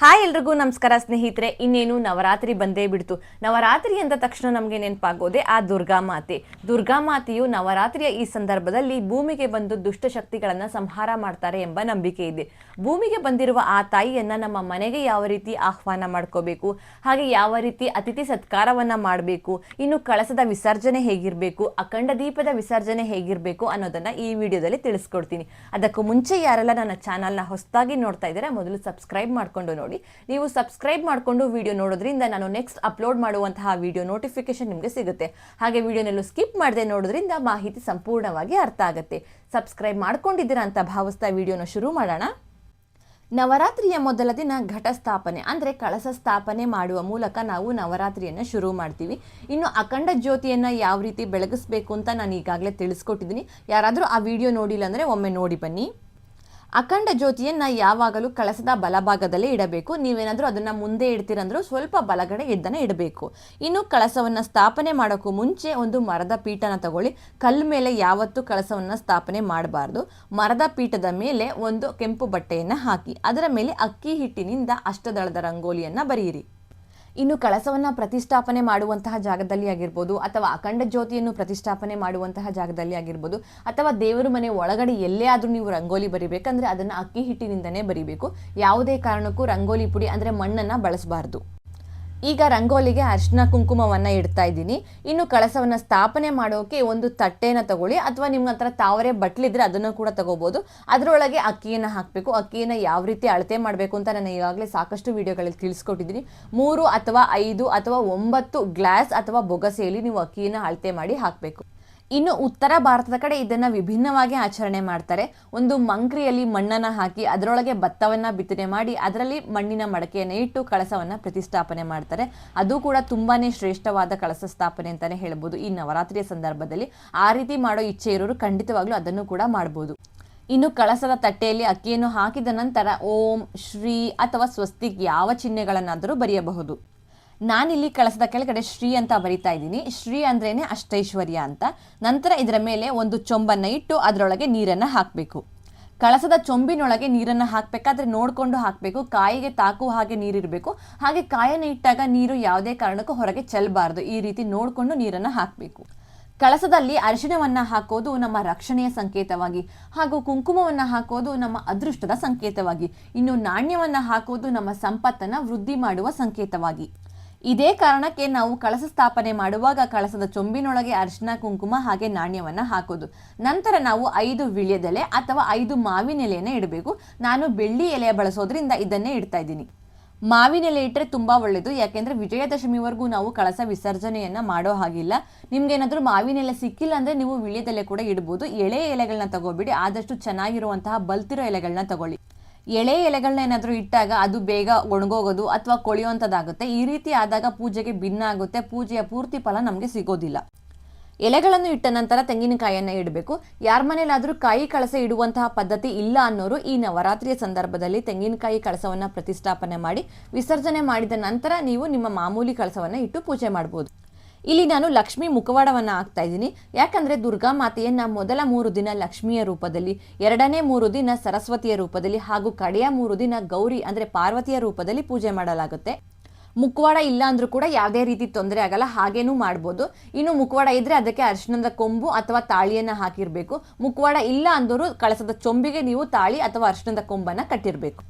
Hi ಎಲ್ರಿಗೂ ನಮಸ್ಕಾರ ಸ್ನೇಹಿತರೆ. ಇನ್ನೇನು ನವರಾತ್ರಿ ಬಂದೇ ಬಿಡ್ತು. ನವರಾತ್ರಿ ಅಂದ ತಕ್ಷಣ ನಮಗೆ ನೆನಪಾಗೋದೆ ಆ ದುರ್ಗಾ ಮಾತೆ. ದುರ್ಗಾ ಮಾತೆಯು ನವರಾತ್ರಿಯ ಈ ಸಂದರ್ಭದಲ್ಲಿ ಭೂಮಿಗೆ ಬಂದು ದುಷ್ಟಶಕ್ತಿಗಳನ್ನು ಸಂಹಾರ ಮಾಡ್ತಾರೆ ಎಂಬ ನಂಬಿಕೆ ಇದೆ. ಭೂಮಿಗೆ ಬಂದಿರುವ ಆ ತಾಯಿಯನ್ನ ನಮ್ಮ ಮನೆಗೆ ಯಾವ ರೀತಿ ಆಹ್ವಾನ ಮಾಡ್ಕೋಬೇಕು? ಹಾಗೆ ಯಾವ ರೀತಿ ಅತಿಥಿ ಸತ್ಕಾರವನ್ನ ಮಾಡಬೇಕು? ಇನ್ನು ಕಳಸದ ವಿಸರ್ಜನೆ ಹೇಗಿರಬೇಕು? ಅಖಂಡ ದೀಪದ ವಿಸರ್ಜನೆ ಹೇಗಿರಬೇಕು ಅನ್ನೋದನ್ನ ಈ ವಿಡಿಯೋದಲ್ಲಿ ತಿಳಿಸ್ಕೊಡ್ತೀನಿ. ಅದಕ್ಕೂ ಮುಂಚೆ ಯಾರೆಲ್ಲ ನನ್ನ ಚಾನಲ್ನ ಹೊಸದಾಗಿ ನೋಡ್ತಾ ಇದ್ದಾರೆ, ಮೊದಲು ಸಬ್ಸ್ಕ್ರೈಬ್ ಮಾಡ್ಕೊಂಡು ನೀವು ಸಬ್ಸ್ಕ್ರೈಬ್ ಮಾಡಿಕೊಂಡು ವಿಡಿಯೋ ನೋಡೋದ್ರಿಂದ ನಾನು ನೆಕ್ಸ್ಟ್ ಅಪ್ಲೋಡ್ ಮಾಡುವಂತಹ ವಿಡಿಯೋ ನೋಟಿಫಿಕೇಶನ್ ನಿಮಗೆ ಸಿಗುತ್ತೆ. ಹಾಗೆ ವಿಡಿಯೋನಲ್ಲೂ ಸ್ಕಿಪ್ ಮಾಡದೆ ನೋಡೋದ್ರಿಂದ ಮಾಹಿತಿ ಸಂಪೂರ್ಣವಾಗಿ ಅರ್ಥ ಆಗುತ್ತೆ. ಸಬ್ಸ್ಕ್ರೈಬ್ ಮಾಡ್ಕೊಂಡಿದ್ದೀರಾ ಅಂತ ಭಾವಿಸ್ತಾ ವಿಡಿಯೋನ ಶುರು ಮಾಡೋಣ. ನವರಾತ್ರಿಯ ಮೊದಲ ದಿನ ಘಟ ಸ್ಥಾಪನೆ, ಅಂದರೆ ಕಳಸ ಸ್ಥಾಪನೆ ಮಾಡುವ ಮೂಲಕ ನಾವು ನವರಾತ್ರಿಯನ್ನು ಶುರು ಮಾಡ್ತೀವಿ. ಇನ್ನು ಅಖಂಡ ಜ್ಯೋತಿಯನ್ನು ಯಾವ ರೀತಿ ಬೆಳಗಿಸ್ಬೇಕು ಅಂತ ನಾನು ಈಗಾಗಲೇ ತಿಳಿಸ್ಕೊಟ್ಟಿದ್ದೀನಿ. ಯಾರಾದರೂ ಆ ವಿಡಿಯೋ ನೋಡಿಲ್ಲ ಅಂದರೆ ಒಮ್ಮೆ ನೋಡಿ ಬನ್ನಿ. ಅಖಂಡ ಜ್ಯೋತಿಯನ್ನು ಯಾವಾಗಲೂ ಕಳಸದ ಬಲಭಾಗದಲ್ಲೇ ಇಡಬೇಕು. ನೀವೇನಾದರೂ ಅದನ್ನು ಮುಂದೆ ಇಡ್ತೀರಂದ್ರೂ ಸ್ವಲ್ಪ ಬಲಗಡೆ ಇದ್ದನ್ನು ಇಡಬೇಕು. ಇನ್ನು ಕಳಸವನ್ನು ಸ್ಥಾಪನೆ ಮಾಡೋಕ್ಕೂ ಮುಂಚೆ ಒಂದು ಮರದ ಪೀಠನ ತಗೊಳ್ಳಿ. ಕಲ್ಲು ಮೇಲೆ ಯಾವತ್ತೂ ಕಳಸವನ್ನು ಸ್ಥಾಪನೆ ಮಾಡಬಾರ್ದು. ಮರದ ಪೀಠದ ಮೇಲೆ ಒಂದು ಕೆಂಪು ಬಟ್ಟೆಯನ್ನು ಹಾಕಿ. ಅದರ ಮೇಲೆ ಅಕ್ಕಿ ಹಿಟ್ಟಿನಿಂದ ಅಷ್ಟದಳದ ರಂಗೋಲಿಯನ್ನು ಬರೆಯಿರಿ. ಇನ್ನು ಕಳಸವನ್ನ ಪ್ರತಿಷ್ಠಾಪನೆ ಮಾಡುವಂತಹ ಜಾಗದಲ್ಲಿ ಆಗಿರ್ಬೋದು ಅಥವಾ ಅಖಂಡ ಜ್ಯೋತಿಯನ್ನು ಪ್ರತಿಷ್ಠಾಪನೆ ಮಾಡುವಂತಹ ಜಾಗದಲ್ಲಿ ಆಗಿರ್ಬೋದು ಅಥವಾ ದೇವರ ಮನೆ ಒಳಗಡೆ ಎಲ್ಲೇ ಆದರೂ ನೀವು ರಂಗೋಲಿ ಬರಿಬೇಕಂದ್ರೆ ಅದನ್ನು ಅಕ್ಕಿ ಹಿಟ್ಟಿನಿಂದನೇ ಬರಿಬೇಕು. ಯಾವುದೇ ಕಾರಣಕ್ಕೂ ರಂಗೋಲಿ ಪುಡಿ ಅಂದರೆ ಮಣ್ಣನ್ನು ಬಳಸಬಾರ್ದು. ಈಗ ರಂಗೋಲಿಗೆ ಅರ್ಶಿನ ಕುಂಕುಮವನ್ನು ಇಡ್ತಾ ಇದ್ದೀನಿ. ಇನ್ನು ಕಳಸವನ್ನು ಸ್ಥಾಪನೆ ಮಾಡೋಕೆ ಒಂದು ತಟ್ಟೆನ ತಗೊಳ್ಳಿ, ಅಥವಾ ನಿಮ್ಮ ಹತ್ರ ತಾವರೆ ಬಟ್ಲಿದ್ರೆ ಅದನ್ನು ಕೂಡ ತಗೋಬೋದು. ಅದರೊಳಗೆ ಅಕ್ಕಿಯನ್ನು ಹಾಕಬೇಕು. ಅಕ್ಕಿಯನ್ನು ಯಾವ ರೀತಿ ಅಳತೆ ಮಾಡಬೇಕು ಅಂತ ನಾನು ಈಗಾಗಲೇ ಸಾಕಷ್ಟು ವಿಡಿಯೋಗಳಲ್ಲಿ ತಿಳಿಸ್ಕೊಟ್ಟಿದ್ದೀನಿ. ಮೂರು ಅಥವಾ ಐದು ಅಥವಾ ಒಂಬತ್ತು ಗ್ಲಾಸ್ ಅಥವಾ ಬೊಗಸೆಯಲ್ಲಿ ನೀವು ಅಕ್ಕಿಯನ್ನು ಅಳತೆ ಮಾಡಿ ಹಾಕಬೇಕು. ಇನ್ನು ಉತ್ತರ ಭಾರತದ ಕಡೆ ಇದನ್ನ ವಿಭಿನ್ನವಾಗಿ ಆಚರಣೆ ಮಾಡ್ತಾರೆ. ಒಂದು ಮಂಕ್ರಿಯಲ್ಲಿ ಮಣ್ಣನ್ನು ಹಾಕಿ ಅದರೊಳಗೆ ಭತ್ತವನ್ನು ಬಿತ್ತನೆ ಮಾಡಿ ಅದರಲ್ಲಿ ಮಣ್ಣಿನ ಮಡಕೆಯನ್ನು ಇಟ್ಟು ಕಳಸವನ್ನ ಪ್ರತಿಷ್ಠಾಪನೆ ಮಾಡ್ತಾರೆ. ಅದು ಕೂಡ ತುಂಬಾನೇ ಶ್ರೇಷ್ಠವಾದ ಕಳಸ ಸ್ಥಾಪನೆ ಅಂತಾನೆ ಹೇಳ್ಬೋದು. ಈ ನವರಾತ್ರಿಯ ಸಂದರ್ಭದಲ್ಲಿ ಆ ರೀತಿ ಮಾಡೋ ಇಚ್ಛೆ ಇರೋರು ಖಂಡಿತವಾಗ್ಲೂ ಅದನ್ನು ಕೂಡ ಮಾಡ್ಬೋದು. ಇನ್ನು ಕಳಸದ ತಟ್ಟೆಯಲ್ಲಿ ಅಕ್ಕಿಯನ್ನು ಹಾಕಿದ ನಂತರ ಓಂ, ಶ್ರೀ ಅಥವಾ ಸ್ವಸ್ತಿಕ್ ಯಾವ ಚಿಹ್ನೆಗಳನ್ನಾದರೂ ಬರೆಯಬಹುದು. ನಾನಿಲ್ಲಿ ಕಳಸದ ಕೆಳಗಡೆ ಶ್ರೀ ಅಂತ ಬರಿತಾ ಇದ್ದೀನಿ. ಶ್ರೀ ಅಂದ್ರೇನೆ ಅಷ್ಟೈಶ್ವರ್ಯ ಅಂತ. ನಂತರ ಇದರ ಮೇಲೆ ಒಂದು ಚೊಂಬನ್ನ ಇಟ್ಟು ಅದರೊಳಗೆ ನೀರನ್ನು ಹಾಕಬೇಕು. ಕಳಸದ ಚೊಂಬಿನೊಳಗೆ ನೀರನ್ನು ಹಾಕಬೇಕಾದ್ರೆ ನೋಡಿಕೊಂಡು ಹಾಕಬೇಕು. ಕಾಯಿಗೆ ತಾಕುವ ಹಾಗೆ ನೀರಿರಬೇಕು. ಹಾಗೆ ಕಾಯನ್ನು ಇಟ್ಟಾಗ ನೀರು ಯಾವುದೇ ಕಾರಣಕ್ಕೂ ಹೊರಗೆ ಚೆಲ್ಲಬಾರ್ದು ಈ ರೀತಿ ನೋಡಿಕೊಂಡು ನೀರನ್ನು ಹಾಕಬೇಕು. ಕಳಸದಲ್ಲಿ ಅರಿಶಿಣವನ್ನ ಹಾಕೋದು ನಮ್ಮ ರಕ್ಷಣೆಯ ಸಂಕೇತವಾಗಿ ಹಾಗೂ ಕುಂಕುಮವನ್ನ ಹಾಕೋದು ನಮ್ಮ ಅದೃಷ್ಟದ ಸಂಕೇತವಾಗಿ. ಇನ್ನು ನಾಣ್ಯವನ್ನ ಹಾಕೋದು ನಮ್ಮ ಸಂಪತ್ತನ್ನ ವೃದ್ಧಿ ಮಾಡುವ ಸಂಕೇತವಾಗಿ. ಇದೇ ಕಾರಣಕ್ಕೆ ನಾವು ಕಳಸ ಸ್ಥಾಪನೆ ಮಾಡುವಾಗ ಕಳಸದ ಚೊಂಬಿನೊಳಗೆ ಅರಿಶಿನ, ಕುಂಕುಮ ಹಾಗೆ ನಾಣ್ಯವನ್ನು ಹಾಕೋದು. ನಂತರ ನಾವು ಐದು ವಿಳ್ಯದೆಲೆ ಅಥವಾ ಐದು ಮಾವಿನ ಎಲೆಯನ್ನು ಇಡಬೇಕು. ನಾನು ಬೆಳ್ಳಿ ಎಲೆ ಬಳಸೋದ್ರಿಂದ ಇದನ್ನೇ ಇಡ್ತಾ ಇದ್ದೀನಿ. ಮಾವಿನ ಎಲೆ ಇಟ್ಟರೆ ತುಂಬ ಒಳ್ಳೆಯದು ಯಾಕೆಂದರೆ ವಿಜಯದಶಮಿವರೆಗೂ ನಾವು ಕಳಸ ವಿಸರ್ಜನೆಯನ್ನು ಮಾಡೋ ಹಾಗಿಲ್ಲ. ನಿಮ್ಗೇನಾದರೂ ಮಾವಿನ ಎಲೆ ಸಿಕ್ಕಿಲ್ಲ ಅಂದರೆ ನೀವು ವಿಳ್ಯದೆಲೆ ಕೂಡ ಇಡ್ಬೋದು. ಎಳೆ ಎಲೆಗಳನ್ನ ತಗೋಬಿಡಿ. ಆದಷ್ಟು ಚೆನ್ನಾಗಿರುವಂತಹ ಬಲ್ತಿರೋ ಎಲೆಗಳನ್ನ ತಗೊಳ್ಳಿ. ಎಳೆ ಎಲೆಗಳನ್ನ ಏನಾದರೂ ಇಟ್ಟಾಗ ಅದು ಬೇಗ ಒಣಗೋಗೋದು ಅಥವಾ ಕೊಳೆಯುವಂಥದ್ದಾಗುತ್ತೆ. ಈ ರೀತಿ ಆದಾಗ ಪೂಜೆಗೆ ಭಿನ್ನ ಆಗುತ್ತೆ. ಪೂಜೆಯ ಪೂರ್ತಿ ಫಲ ನಮಗೆ ಸಿಗೋದಿಲ್ಲ. ಎಲೆಗಳನ್ನು ಇಟ್ಟ ನಂತರ ತೆಂಗಿನಕಾಯಿಯನ್ನು ಇಡಬೇಕು. ಯಾರ ಮನೇಲಾದರೂ ಕಾಯಿ ಕಳಸ ಇಡುವಂತಹ ಪದ್ಧತಿ ಇಲ್ಲ ಅನ್ನೋರು ಈ ನವರಾತ್ರಿಯ ಸಂದರ್ಭದಲ್ಲಿ ತೆಂಗಿನಕಾಯಿ ಕಳಸವನ್ನು ಪ್ರತಿಷ್ಠಾಪನೆ ಮಾಡಿ, ವಿಸರ್ಜನೆ ಮಾಡಿದ ನಂತರ ನೀವು ನಿಮ್ಮ ಮಾಮೂಲಿ ಕಳಸವನ್ನು ಇಟ್ಟು ಪೂಜೆ ಮಾಡ್ಬೋದು. ಇಲ್ಲಿ ನಾನು ಲಕ್ಷ್ಮಿ ಮುಖವಾಡವನ್ನು ಹಾಕ್ತಾ ಇದ್ದೀನಿ. ಯಾಕಂದರೆ ದುರ್ಗಾ ಮಾತೆಯನ್ನ ಮೊದಲ ಮೂರು ದಿನ ಲಕ್ಷ್ಮಿಯ ರೂಪದಲ್ಲಿ, ಎರಡನೇ ಮೂರು ದಿನ ಸರಸ್ವತಿಯ ರೂಪದಲ್ಲಿ ಹಾಗೂ ಕಡೆಯ ಮೂರು ದಿನ ಗೌರಿ ಅಂದರೆ ಪಾರ್ವತಿಯ ರೂಪದಲ್ಲಿ ಪೂಜೆ ಮಾಡಲಾಗುತ್ತೆ. ಮುಖವಾಡ ಇಲ್ಲ ಅಂದರೂ ಕೂಡ ಯಾವುದೇ ರೀತಿ ತೊಂದರೆ ಆಗಲ್ಲ, ಹಾಗೇನೂ ಮಾಡ್ಬೋದು. ಇನ್ನು ಮುಖವಾಡ ಇದ್ರೆ ಅದಕ್ಕೆ ಅರಿಶಿಣದ ಕೊಂಬು ಅಥವಾ ತಾಳಿಯನ್ನು ಹಾಕಿರಬೇಕು. ಮುಖವಾಡ ಇಲ್ಲ ಅಂದರೂ ಕಳಸದ ಚೊಂಬಿಗೆ ನೀವು ತಾಳಿ ಅಥವಾ ಅರಿಶಿಣದ ಕೊಂಬನ್ನು ಕಟ್ಟಿರಬೇಕು.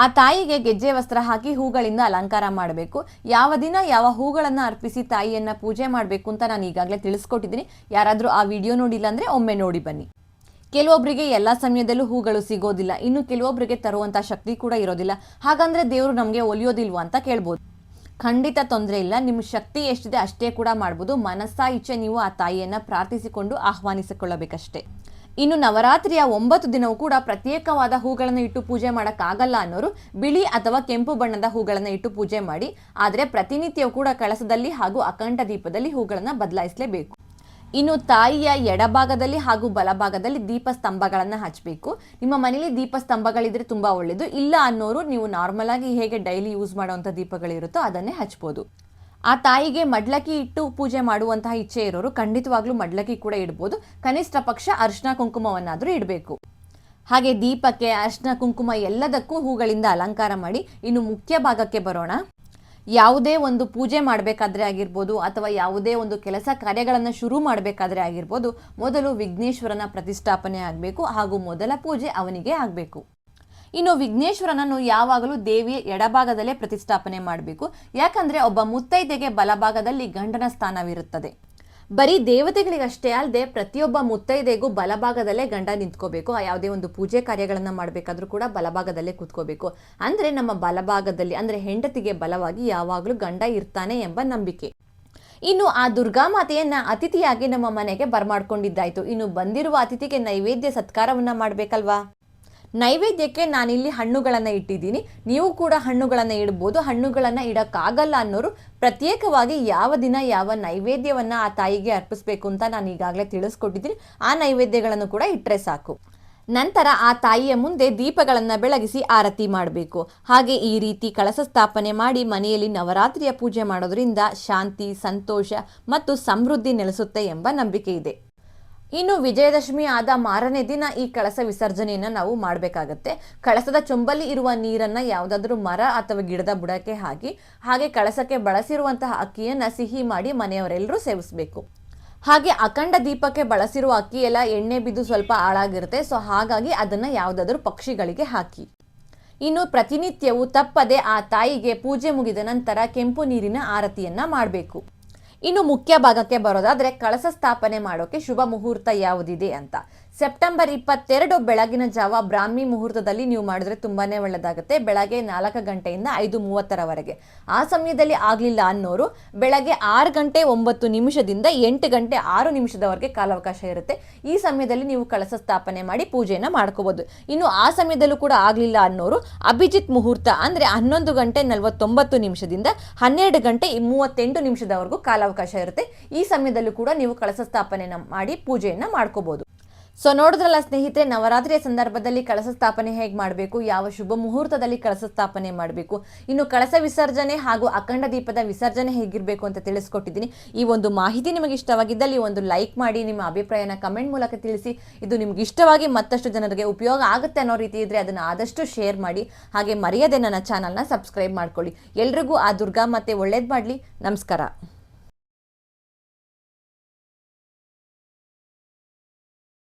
ಆ ತಾಯಿಗೆ ಗೆಜ್ಜೆ ವಸ್ತ್ರ ಹಾಕಿ ಹೂಗಳಿಂದ ಅಲಂಕಾರ ಮಾಡಬೇಕು. ಯಾವ ದಿನ ಯಾವ ಹೂಗಳನ್ನು ಅರ್ಪಿಸಿ ತಾಯಿಯನ್ನ ಪೂಜೆ ಮಾಡಬೇಕು ಅಂತ ನಾನು ಈಗಾಗಲೇ ತಿಳಿಸ್ಕೊಟ್ಟಿದ್ದೀನಿ. ಯಾರಾದರೂ ಆ ವಿಡಿಯೋ ನೋಡಿಲ್ಲ ಅಂದರೆ ಒಮ್ಮೆ ನೋಡಿ ಬನ್ನಿ. ಕೆಲವೊಬ್ಬರಿಗೆ ಎಲ್ಲ ಸಮಯದಲ್ಲೂ ಹೂಗಳು ಸಿಗೋದಿಲ್ಲ. ಇನ್ನು ಕೆಲವೊಬ್ಬರಿಗೆ ತರುವಂಥ ಶಕ್ತಿ ಕೂಡ ಇರೋದಿಲ್ಲ. ಹಾಗಂದರೆ ದೇವರು ನಮಗೆ ಒಲಿಯೋದಿಲ್ವ ಅಂತ ಕೇಳ್ಬೋದು. ಖಂಡಿತ ತೊಂದರೆ ಇಲ್ಲ. ನಿಮ್ಮ ಶಕ್ತಿ ಎಷ್ಟಿದೆ ಅಷ್ಟೇ ಕೂಡ ಮಾಡ್ಬೋದು. ಮನಸ್ಸಾ ಇಚ್ಛೆ ನೀವು ಆ ತಾಯಿಯನ್ನು ಪ್ರಾರ್ಥಿಸಿಕೊಂಡು ಆಹ್ವಾನಿಸಿಕೊಳ್ಳಬೇಕಷ್ಟೇ. ಇನ್ನು ನವರಾತ್ರಿಯ ಒಂಬತ್ತು ದಿನವೂ ಕೂಡ ಪ್ರತ್ಯೇಕವಾದ ಹೂಗಳನ್ನು ಇಟ್ಟು ಪೂಜೆ ಮಾಡೋಕ್ಕಾಗಲ್ಲ ಅನ್ನೋರು ಬಿಳಿ ಅಥವಾ ಕೆಂಪು ಬಣ್ಣದ ಹೂಗಳನ್ನು ಇಟ್ಟು ಪೂಜೆ ಮಾಡಿ, ಆದರೆ ಪ್ರತಿನಿತ್ಯವೂ ಕೂಡ ಕಳಸದಲ್ಲಿ ಹಾಗೂ ಅಖಂಡ ದೀಪದಲ್ಲಿ ಹೂಗಳನ್ನು ಬದಲಾಯಿಸಲೇಬೇಕು. ಇನ್ನು ತಾಯಿಯ ಎಡಭಾಗದಲ್ಲಿ ಹಾಗೂ ಬಲಭಾಗದಲ್ಲಿ ದೀಪ ಸ್ತಂಭಗಳನ್ನು ಹಚ್ಚಬೇಕು ನಿಮ್ಮ ಮನೇಲಿ ದೀಪ ಸ್ತಂಭಗಳಿದ್ರೆ ತುಂಬ ಒಳ್ಳೆಯದು ಇಲ್ಲ ಅನ್ನೋರು ನೀವು ನಾರ್ಮಲ್ ಆಗಿ ಹೇಗೆ ಡೈಲಿ ಯೂಸ್ ಮಾಡುವಂಥ ದೀಪಗಳಿರುತ್ತೋ ಅದನ್ನೇ ಹಚ್ಬೋದು. ಆ ತಾಯಿಗೆ ಮಡ್ಲಕ್ಕಿ ಇಟ್ಟು ಪೂಜೆ ಮಾಡುವಂತಹ ಇಚ್ಛೆ ಇರೋರು ಖಂಡಿತವಾಗ್ಲೂ ಮಡ್ಲಕ್ಕಿ ಕೂಡ ಇಡ್ಬೋದು. ಕನಿಷ್ಠ ಪಕ್ಷ ಅರ್ಶನ ಕುಂಕುಮವನ್ನಾದರೂ ಇಡಬೇಕು. ಹಾಗೆ ದೀಪಕ್ಕೆ ಅರ್ಶನ ಕುಂಕುಮ ಎಲ್ಲದಕ್ಕೂ ಹೂಗಳಿಂದ ಅಲಂಕಾರ ಮಾಡಿ ಇನ್ನು ಮುಖ್ಯ ಭಾಗಕ್ಕೆ ಬರೋಣ. ಯಾವುದೇ ಒಂದು ಪೂಜೆ ಮಾಡಬೇಕಾದ್ರೆ ಆಗಿರ್ಬೋದು ಅಥವಾ ಯಾವುದೇ ಒಂದು ಕೆಲಸ ಕಾರ್ಯಗಳನ್ನು ಶುರು ಮಾಡಬೇಕಾದ್ರೆ ಆಗಿರ್ಬೋದು ಮೊದಲು ವಿಘ್ನೇಶ್ವರನ ಪ್ರತಿಷ್ಠಾಪನೆ ಆಗಬೇಕು ಹಾಗೂ ಮೊದಲ ಪೂಜೆ ಅವನಿಗೆ ಆಗಬೇಕು. ಇನ್ನು ವಿಘ್ನೇಶ್ವರನನ್ನು ಯಾವಾಗಲೂ ದೇವಿಯ ಎಡಭಾಗದಲ್ಲೇ ಪ್ರತಿಷ್ಠಾಪನೆ ಮಾಡಬೇಕು. ಯಾಕಂದ್ರೆ ಒಬ್ಬ ಮುತ್ತೈದೆಗೆ ಬಲಭಾಗದಲ್ಲಿ ಗಂಡನ ಸ್ಥಾನವಿರುತ್ತದೆ. ಬರೀ ದೇವತೆಗಳಿಗಷ್ಟೇ ಅಲ್ಲದೆ ಪ್ರತಿಯೊಬ್ಬ ಮುತ್ತೈದೆಗೂ ಬಲಭಾಗದಲ್ಲೇ ಗಂಡ ನಿಂತ್ಕೋಬೇಕು. ಯಾವುದೇ ಒಂದು ಪೂಜೆ ಕಾರ್ಯಗಳನ್ನು ಮಾಡಬೇಕಾದ್ರೂ ಕೂಡ ಬಲಭಾಗದಲ್ಲೇ ಕೂತ್ಕೋಬೇಕು. ಅಂದರೆ ನಮ್ಮ ಬಲಭಾಗದಲ್ಲಿ, ಅಂದರೆ ಹೆಂಡತಿಗೆ ಬಲವಾಗಿ ಯಾವಾಗಲೂ ಗಂಡ ಇರ್ತಾನೆ ಎಂಬ ನಂಬಿಕೆ. ಇನ್ನು ಆ ದುರ್ಗಾ ಮಾತೆಯನ್ನ ಅತಿಥಿಯಾಗಿ ನಮ್ಮ ಮನೆಗೆ ಬರಮಾಡ್ಕೊಂಡಿದ್ದಾಯ್ತು. ಇನ್ನು ಬಂದಿರುವ ಅತಿಥಿಗೆ ನೈವೇದ್ಯ ಸತ್ಕಾರವನ್ನ ಮಾಡಬೇಕಲ್ವಾ? ನೈವೇದ್ಯಕ್ಕೆ ನಾನಿಲ್ಲಿ ಹಣ್ಣುಗಳನ್ನು ಇಟ್ಟಿದ್ದೀನಿ. ನೀವು ಕೂಡ ಹಣ್ಣುಗಳನ್ನು ಇಡ್ಬೋದು. ಹಣ್ಣುಗಳನ್ನು ಇಡೋಕ್ಕಾಗಲ್ಲ ಅನ್ನೋರು ಪ್ರತ್ಯೇಕವಾಗಿ ಯಾವ ದಿನ ಯಾವ ನೈವೇದ್ಯವನ್ನು ಆ ತಾಯಿಗೆ ಅರ್ಪಿಸಬೇಕು ಅಂತ ನಾನು ಈಗಾಗಲೇ ತಿಳಿಸ್ಕೊಟ್ಟಿದ್ದೀನಿ. ಆ ನೈವೇದ್ಯಗಳನ್ನು ಕೂಡ ಇಟ್ಟರೆ ಸಾಕು. ನಂತರ ಆ ತಾಯಿಯ ಮುಂದೆ ದೀಪಗಳನ್ನು ಬೆಳಗಿಸಿ ಆರತಿ ಮಾಡಬೇಕು. ಹಾಗೆ ಈ ರೀತಿ ಕಳಸ ಸ್ಥಾಪನೆ ಮಾಡಿ ಮನೆಯಲ್ಲಿ ನವರಾತ್ರಿಯ ಪೂಜೆ ಮಾಡೋದ್ರಿಂದ ಶಾಂತಿ, ಸಂತೋಷ ಮತ್ತು ಸಮೃದ್ಧಿ ನೆಲೆಸುತ್ತೆ ಎಂಬ ನಂಬಿಕೆ ಇದೆ. ಇನ್ನು ವಿಜಯದಶಮಿ ಆದ ಮಾರನೇ ದಿನ ಈ ಕಳಸ ವಿಸರ್ಜನೆಯನ್ನು ನಾವು ಮಾಡಬೇಕಾಗತ್ತೆ. ಕಳಸದ ಚೊಂಬಲ್ಲಿ ಇರುವ ನೀರನ್ನು ಯಾವುದಾದ್ರೂ ಮರ ಅಥವಾ ಗಿಡದ ಬುಡಕ್ಕೆ ಹಾಕಿ, ಹಾಗೆ ಕಳಸಕ್ಕೆ ಬಳಸಿರುವಂತಹ ಅಕ್ಕಿಯನ್ನು ಸಿಹಿ ಮಾಡಿ ಮನೆಯವರೆಲ್ಲರೂ ಸೇವಿಸಬೇಕು. ಹಾಗೆ ಅಖಂಡ ದೀಪಕ್ಕೆ ಬಳಸಿರುವ ಅಕ್ಕಿ ಎಲ್ಲ ಎಣ್ಣೆ ಬಿದ್ದು ಸ್ವಲ್ಪ ಹಾಳಾಗಿರುತ್ತೆ, ಸೊ ಹಾಗಾಗಿ ಅದನ್ನು ಯಾವುದಾದ್ರೂ ಪಕ್ಷಿಗಳಿಗೆ ಹಾಕಿ. ಇನ್ನು ಪ್ರತಿನಿತ್ಯವೂ ತಪ್ಪದೆ ಆ ತಾಯಿಗೆ ಪೂಜೆ ಮುಗಿದ ನಂತರ ಕೆಂಪು ನೀರಿನ ಆರತಿಯನ್ನ ಮಾಡಬೇಕು. ಇನ್ನು ಮುಖ್ಯ ಭಾಗಕ್ಕೆ ಬರೋದಾದ್ರೆ ಕಳಸ ಸ್ಥಾಪನೆ ಮಾಡೋಕೆ ಶುಭ ಮುಹೂರ್ತ ಯಾವುದಿದೆ ಅಂತ. ಸೆಪ್ಟೆಂಬರ್ ಇಪ್ಪತ್ತೆರಡು ಬೆಳಗಿನ ಜಾವ ಬ್ರಾಹ್ಮಿ ಮುಹೂರ್ತದಲ್ಲಿ ನೀವು ಮಾಡಿದ್ರೆ ತುಂಬಾನೇ ಒಳ್ಳೆಯದಾಗುತ್ತೆ ಬೆಳಗ್ಗೆ ನಾಲ್ಕು ಗಂಟೆಯಿಂದ ಐದು ಮೂವತ್ತರವರೆಗೆ. ಆ ಸಮಯದಲ್ಲಿ ಆಗಲಿಲ್ಲ ಅನ್ನೋರು ಬೆಳಗ್ಗೆ ಆರು ಗಂಟೆ ಒಂಬತ್ತು ನಿಮಿಷದಿಂದ ಎಂಟು ಗಂಟೆ ಆರು ನಿಮಿಷದವರೆಗೆ ಕಾಲಾವಕಾಶ ಇರುತ್ತೆ. ಈ ಸಮಯದಲ್ಲಿ ನೀವು ಕಳಸ ಸ್ಥಾಪನೆ ಮಾಡಿ ಪೂಜೆಯನ್ನು ಮಾಡ್ಕೋಬಹುದು ಇನ್ನು ಆ ಸಮಯದಲ್ಲೂ ಕೂಡ ಆಗಲಿಲ್ಲ ಅನ್ನೋರು ಅಭಿಜಿತ್ ಮುಹೂರ್ತ ಅಂದರೆ ಹನ್ನೊಂದು ಗಂಟೆ ನಲವತ್ತೊಂಬತ್ತು ನಿಮಿಷದಿಂದ ಹನ್ನೆರಡು ಗಂಟೆ ಮೂವತ್ತೆಂಟು ನಿಮಿಷದವರೆಗೂ ಕಾಲಾವಕಾಶ ಇರುತ್ತೆ. ಈ ಸಮಯದಲ್ಲೂ ಕೂಡ ನೀವು ಕಳಸ ಸ್ಥಾಪನೆಯನ್ನು ಮಾಡಿ ಪೂಜೆಯನ್ನು ಮಾಡ್ಕೋಬಹುದು ಸೊ ನೋಡಿದ್ರಲ್ಲ ಸ್ನೇಹಿತರೆ, ನವರಾತ್ರಿಯ ಸಂದರ್ಭದಲ್ಲಿ ಕಳಸ ಸ್ಥಾಪನೆ ಹೇಗೆ ಮಾಡಬೇಕು? ಯಾವ ಶುಭ ಮುಹೂರ್ತದಲ್ಲಿ ಕಳಸ ಸ್ಥಾಪನೆ ಮಾಡಬೇಕು? ಇನ್ನು ಕಳಸ ವಿಸರ್ಜನೆ ಹಾಗೂ ಅಖಂಡ ದೀಪದ ವಿಸರ್ಜನೆ ಹೇಗಿರಬೇಕು ಅಂತ ತಿಳಿಸ್ಕೊಟ್ಟಿದ್ದೀನಿ. ಈ ಒಂದು ಮಾಹಿತಿ ನಿಮಗೆ ಇಷ್ಟವಾಗಿದ್ದಲ್ಲಿ ಒಂದು ಲೈಕ್ ಮಾಡಿ, ನಿಮ್ಮ ಅಭಿಪ್ರಾಯನ ಕಮೆಂಟ್ ಮೂಲಕ ತಿಳಿಸಿ. ಇದು ನಿಮ್ಗೆ ಇಷ್ಟವಾಗಿ ಮತ್ತಷ್ಟು ಜನರಿಗೆ ಉಪಯೋಗ ಆಗುತ್ತೆ ಅನ್ನೋ ರೀತಿ ಇದ್ರೆ ಅದನ್ನು ಆದಷ್ಟು ಶೇರ್ ಮಾಡಿ. ಹಾಗೆ ಮರೆಯದೆ ನನ್ನ ಚಾನಲ್ನ ಸಬ್ಸ್ಕ್ರೈಬ್ ಮಾಡ್ಕೊಳ್ಳಿ. ಎಲ್ರಿಗೂ ಆ ದುರ್ಗಾ ಮತ್ತೆ ಒಳ್ಳೇದು ಮಾಡಲಿ. ನಮಸ್ಕಾರ.